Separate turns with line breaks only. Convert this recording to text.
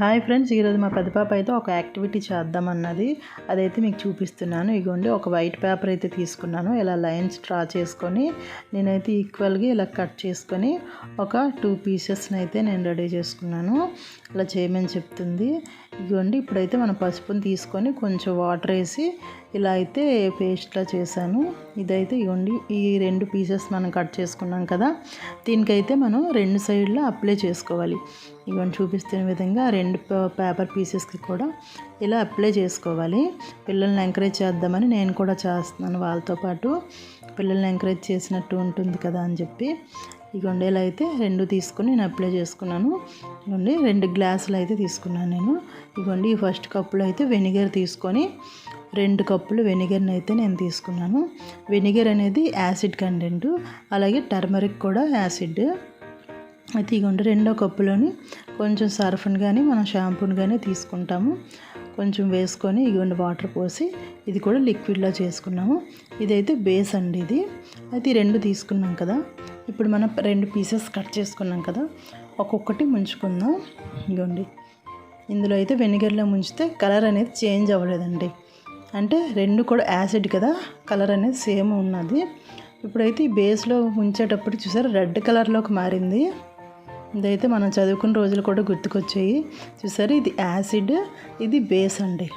Hi friends ఈరోజు మా పెద్ద పాప అయితే ఒక యాక్టివిటీ చేద్దామన్నది. అదైతే మీకు చూపిస్తున్నాను. ఇగోండి ఒక వైట్ పేపర్ అయితే తీసుకున్నాను. ఇలా లైన్స్ డ్రా చేసుకొని నేనైతే ఈక్వల్గా ఇలా కట్ చేసుకొని ఒక టూ పీసెస్ని అయితే నేను రెడీ చేసుకున్నాను. ఇలా చేయమని చెప్తుంది. ఇదిగోండి ఇప్పుడైతే మనం పసుపుని తీసుకొని కొంచెం వాటర్ వేసి ఇలా అయితే పేస్ట్లా చేశాను. ఇదైతే ఇవ్వండి. ఈ రెండు పీసెస్ మనం కట్ చేసుకున్నాం కదా దీనికైతే మనం రెండు సైడ్లో అప్లై చేసుకోవాలి. ఇవన్నీ చూపిస్తున్న విధంగా రెండు పేపర్ పీసెస్కి కూడా ఇలా అప్లై చేసుకోవాలి. పిల్లల్ని ఎంకరేజ్ చేద్దామని నేను కూడా చేస్తున్నాను వాళ్ళతో పాటు. పిల్లల్ని ఎంకరేజ్ చేసినట్టు ఉంటుంది కదా అని చెప్పి. ఈ గొండేలు అయితే రెండు తీసుకుని నేను అప్లై చేసుకున్నాను. ఇవ్వండి రెండు గ్లాసులు అయితే తీసుకున్నాను నేను. ఇవ్వండి ఈ ఫస్ట్ కప్పులో అయితే వెనిగర్ తీసుకొని రెండు కప్పులు వెనిగర్ని అయితే నేను తీసుకున్నాను. వెనిగర్ అనేది యాసిడ్ కంటెంట్ అలాగే టర్మరిక్ కూడా యాసిడ్. అయితే ఇగోండి రెండో కప్పులోని కొంచెం సర్ఫ్ని కానీ మనం షాంపూని కానీ తీసుకుంటాము. కొంచెం వేసుకొని ఇగోండి వాటర్ పోసి ఇది కూడా లిక్విడ్లో చేసుకున్నాము. ఇదైతే బేస్ అండి ఇది. అయితే ఈ రెండు తీసుకున్నాం కదా. ఇప్పుడు మనం రెండు పీసెస్ కట్ చేసుకున్నాం కదా. ఒక్కొక్కటి ముంచుకుందాం. ఇగోండి. ఇందులో అయితే వెనిగర్లో ముంచితే కలర్ అనేది చేంజ్ అవ్వలేదండి. అంటే రెండు కూడా యాసిడ్ కదా కలర్ అనేది సేమ్ ఉన్నది. ఇప్పుడైతే ఈ బేస్లో ఉంచేటప్పుడు చూసారు రెడ్ కలర్లోకి మారింది. ఇదైతే మనం చదువుకున్న రోజులు కూడా గుర్తుకొచ్చాయి. చూసారు ఇది యాసిడ్ ఇది బేస్ అండి.